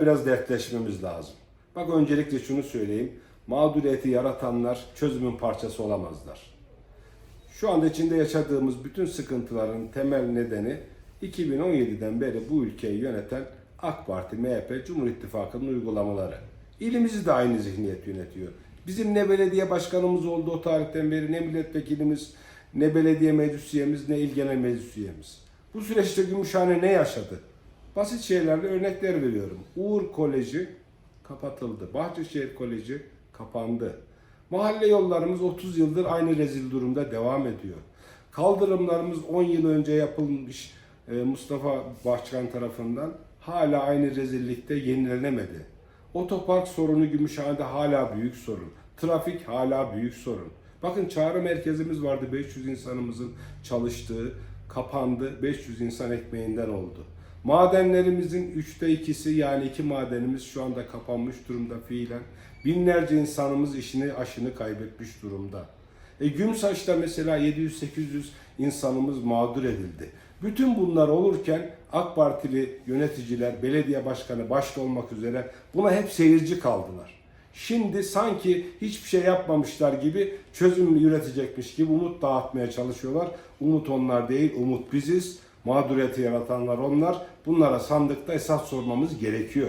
biraz dertleşmemiz lazım. Bak öncelikle şunu söyleyeyim. Mağduriyeti yaratanlar çözümün parçası olamazlar. Şu anda içinde yaşadığımız bütün sıkıntıların temel nedeni 2017'den beri bu ülkeyi yöneten AK Parti, MHP, Cumhur İttifakı'nın uygulamaları. İlimizi de aynı zihniyet yönetiyor. Bizim ne belediye başkanımız oldu o tarihten beri, ne milletvekilimiz, ne belediye meclis üyemiz, ne il genel meclis üyemiz. Bu süreçte Gümüşhane ne yaşadı? Basit şeylerle örnekler veriyorum. Uğur Koleji kapatıldı. Bahçeşehir Koleji kapandı. Mahalle yollarımız 30 yıldır aynı rezil durumda devam ediyor. Kaldırımlarımız 10 yıl önce yapılmış e, Mustafa Başkan tarafından hala aynı rezillikte yenilenemedi. Otopark sorunu Gümüşhane'de hala büyük sorun. Trafik hala büyük sorun. Bakın çağrı merkezimiz vardı 500 insanımızın çalıştığı, kapandı. 500 insan ekmeğinden oldu. Madenlerimizin üçte ikisi yani iki madenimiz şu anda kapanmış durumda fiilen. Binlerce insanımız işini aşını kaybetmiş durumda. E, Gümsaç'ta mesela 700-800 insanımız mağdur edildi. Bütün bunlar olurken AK Partili yöneticiler, belediye başkanı başta olmak üzere buna hep seyirci kaldılar. Şimdi sanki hiçbir şey yapmamışlar gibi çözüm üretecekmiş gibi umut dağıtmaya çalışıyorlar. Umut onlar değil, umut biziz. Mağduriyeti yaratanlar onlar. Bunlara sandıkta esas sormamız gerekiyor.